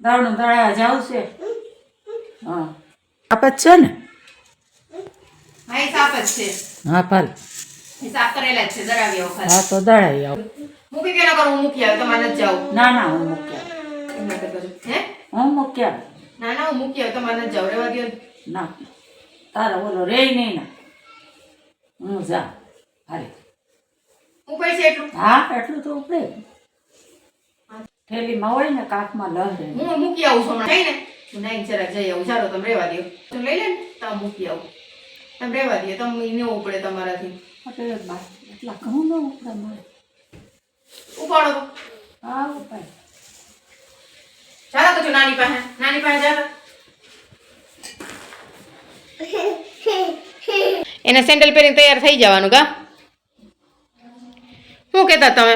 દાવણું દળાવા જાવ છે હા. આપ જ છે ને? હા એ સાપત જ છે. હા ભલે. એ સાફ કરેલા જ છે દરાવ્યા વખત હા તો દળાવી આવ. મૂકી કે નકર હું મૂકી આવ તમારે નથી જાવ. ના ના હું મૂકી એમ ના કરતા જો. હે? હું આવ. ના ના હું મૂકી આવ તમારે નથી જાવ. રેવા ગયો ના. તારા ઓલો રે નહીં ના. હું જા. હારે હું છે એટલું? હા એટલું તો ઉપડે. થેલીમાં હોય ને કાકમાં લહરે હું મૂકી આવું છું હમણાં. ને હું નાઈને જરાક જઈ આવું. ચાલો તમે રેવા દો તું લઈ લે ને તો મૂકી આવું. તમે રેવા દો તમે ન ઉપડે તમારાથી. એટલે એટલા ઘઉં ન ઉપડે મારે. ઉપાડો. હા ઉપાડ ચાલો તો જો નાની પાસે. નાની પાસે ચાલો. એને સેન્ડલ પહેરીને તૈયાર થઈ જવાનું કા? શું કહેતા તમે?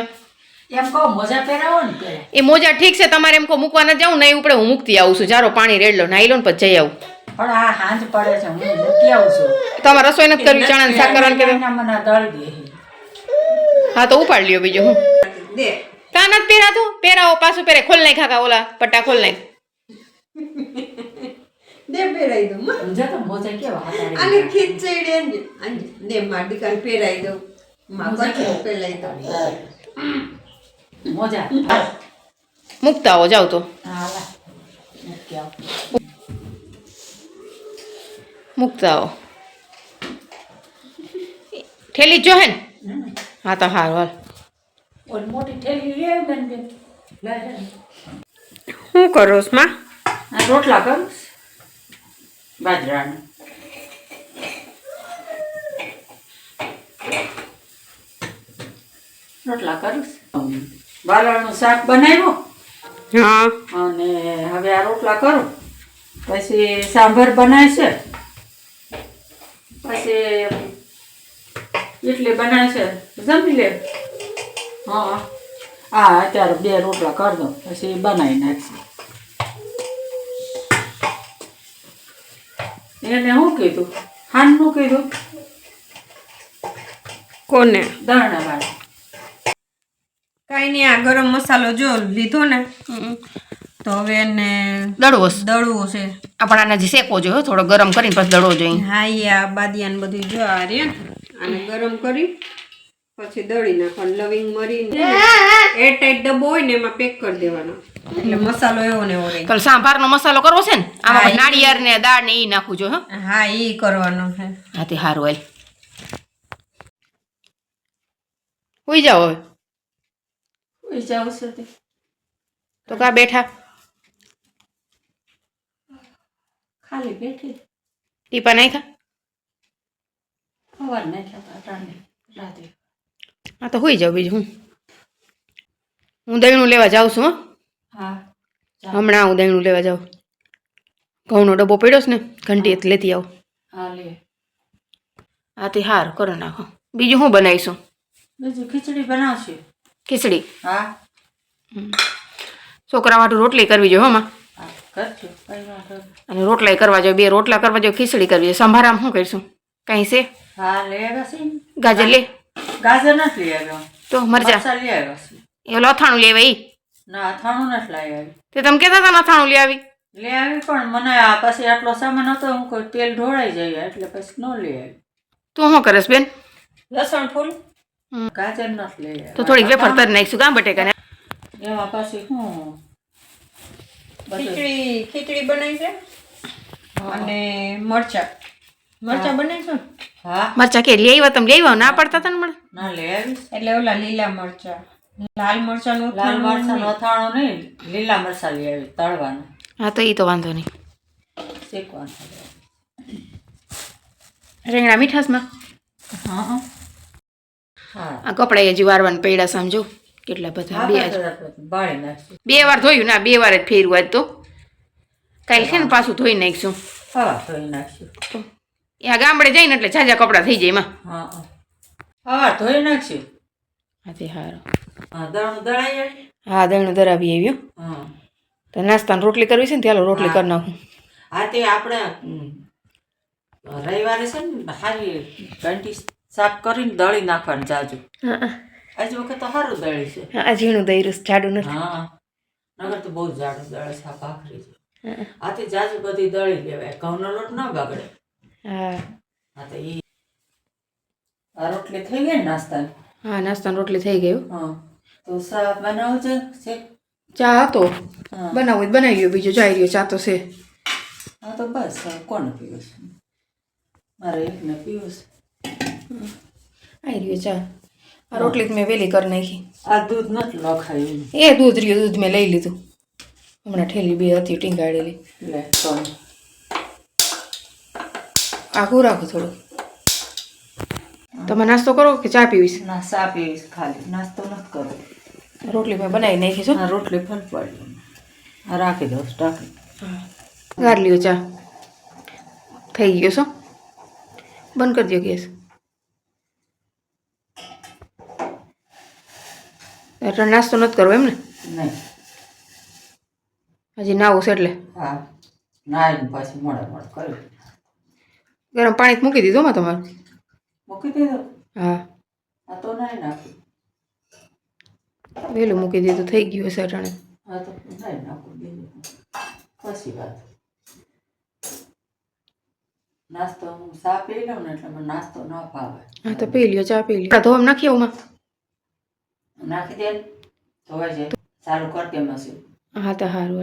એમ કહો મોજા પહેરાવો ને પહેરા એ મોજા ઠીક છે તમારે એમ કહો મૂકવા ન જાઉં નહીં ઉપડે હું મૂકતી આવું છું. જારો પાણી રેડલો નાઈ લો ને પછી જઈ આવું. પણ આ હાંજ પડે છે હું મૂકી આવું છું. તમારે રસોઈ નથી કરવી ચણા શાક કરવાનું કે મને દળી દે હા તો ઉપાડ લ્યો બીજું હું. દે. તા નથી પહેરાતું? પહેરાવો પાછું પહેરે ખોલ નાખ કાકા ઓલા પટ્ટા ખોલ નાખ દે પહેરાઈ દઉં. સમજા તો મોજા કેવા આને ખીચડી ને દે માર દીકરાને પહેરાઈ દઉં. માં પહેરાઈ દઉં. મોજા હા મૂકતા આવો જાવ તો. હા. મૂકતા આવો ઠેલી જો હે ને? હા તો હારું હાલ. મોટી શું કરો માં? રોટલા કરું બાજરાના. રોટલા કરું બાલાનું શાક બનાવ્યું. હા. અને હવે આ રોટલા કરું. પછી સાંભર બનાય છે પછી ઇડલી બનાય છે જમી લે. હા. હા અત્યારે બે રોટલા કરી દો પછી બનાવી નાખશે. એને શું કીધું? હાનનું કીધું? કોને? દાણાવાળા કાંઈ નહીં આ ગરમ મસાલો જો લીધો ને તો હવે એને દળવો છે. દળવો છે. આપણે આને જે શેકવો જોઈએ થોડો ગરમ કરીને પછી દળવો જોઈએ. હા એ આ બાદિયાને બધું જો આ રે આને ગરમ કરી પછી દળી નાખવાનું લવિંગ મરી એર ટાઈટ ડબ્બો હોય ને એમાં પેક કરી દેવાનો. એટલે મસાલો એવો ને એવો રહે. તો સાંભારનો મસાલો કરવો છે ને? આમાં નાળિયેર ને દાળ ને એ નાખવું જોઈએ હા. એ કરવાનો છે. હા તે સારું હાલ. હોઈ જાઓ હવે. તે. તો કા બેઠા? ખાલી બેઠી. ટીપા નાખ્યા? ખબર નહીં થતા અટાણે રાતે. હા તો હોઈ જાવ બીજું હું. હું દહીણું લેવા જાઉં છું હો. હા હમણાં હું દહીણું લેવા જાઉં. ઘઉંનો ડબ્બો પડ્યો છે ને ઘંટી એટલે લેતી આવો. હા લે. હા તે હાર કરો નાખો. બીજું શું બનાવીશું? બીજું ખીચડી બનાવશે. ખીચડી. હા? છોકરા માટે રોટલી કરવી જોઈએ હોમાં. અને રોટલાય કરવા જોઈએ બે રોટલા કરવા જોઈએ ખીચડી કરવી જોઈએ. સંભારામાં શું કરીશું? કઈ છે? ગાજર લે. ગાજર નથી લઈ આવ્યો. તો મરચા. લઈ આવ્યા એ લથાણું લેવાય ઈ ના અથાણું નથી લઈ આવી તે તમે કહેતા હતા અથાણું લઈ આવી? લઈ આવી પણ મને આ પછી આટલો સામાન હતો હું કોઈ તેલ ઢોળાઈ જાય એટલે પછી ન લઈ આવી. તું શું કરીશ બેન? લસણ ફૂલ. ગાજર નથી તો થોડીક વેફર તર નાખીશું કામ બટેકાને. એમાં પછી હું ખીચડી ખીચડી બનાવી છે? અને મરચા. મરચા બનાવીશું? હા. મરચા કે લઈ આવ્યા તમે લઈ આવ્યા ના પડતા હતા ને મને ના લઈ એટલે ઓલા લીલા મરચા. લાલ મરચાનું લાલ મરચા મરચાં અથાણું નહીં લીલા મરચા લઈ આવી તળવાનું. હા તો એ તો વાંધો નહીં. શેકવાનું. રીંગણા મીઠાસમાં હા હા. આ કપડાં હજી વારવાને પડ્યા સમજો કેટલા બધા બે વાર ધોયું ના બે વાર જ ફેરવું આજ તો. કાલે છે ને પાછું ધોઈ નાખીશું. હા ધોઈ નાખશું. આ ગામડે જઈને એટલે ઝાઝા કપડાં થઈ જાય એમાં. હા હા. ધોઈ નાખશું. હા તે સારું હા દળનું દળાઈ હા દહીણું ધરાવી આવ્યું હા. તો નાસ્તાની રોટલી કરવી છે ને ત્યાં રોટલી કરી નાખું. હા તે આપણે રવિવારે છે ને સારી ઘંટી સાફ કરીને દળી નાખવાનું જાજુ. આજ વખત તો સારું દળી છે. આ ઝીણું દહીરું જાડું નથી. હા. નગર તો બહુ જાડું દળે છે આ ભાખરી છે. આથી જાજુ બધી દળી લેવાય. ઘઉંનો લોટ ન બગડે. હા. હા તો એ આ રોટલી થઈ ગઈ ને નાસ્તાની? હા નાસ્તાની રોટલી થઈ ગયું હા. તો સા બનાવું છે ચા હતો. બનાવું બનાવી ગયો બીજો જાય રહ્યો ચા તો છે. હા તો બસ. કોણ પીવું છે? મારે એકને પીવું છે. આવી રહ્યું ચા આ રોટલી મેં વહેલી કરી નાખી. આ દૂધ નથી લખાયું એ દૂધ રહ્યું દૂધ મેં લઈ લીધું. હમણાં ઠેલી બે હતી ટીંગાડેલી. આખું રાખું થોડું? તમે નાસ્તો કરો કે ચા પીવીશ? ના ચા પીવીશ ખાલી. નાસ્તો નથી કરો રોટલી મેં બનાવી નાખી છું. રોટલી ફલ પડી. આ રાખી દઉં રાખી ગાર લ્યો ચા. થઈ ગયો છો? બંધ કરી દો ગેસ. એટલે નાસ્તો નથી કરવો એમ ને નહીં. હજી નાવું છે એટલે. હા નાઈને પછી મોડે મોડે કર્યું ગરમ પાણી મૂકી દીધું માં તમારું? મૂકી દીધો? હા. આ તો નાઈ નાખ્યું વહેલું મૂકી દીધું થઈ ગયું હશે અટાણે. હા તો નાખું પછી વાત. નાસ્તો હું ચા પી લઉં ને એટલે મને નાસ્તો ન ભાવે હા તો પી લ્યો ચા પી લ્યો. ધોમ નાખી આવું માં? નાખી દે ધોવાઈ જાય. સારું કર દે મશીન. હા તો સારું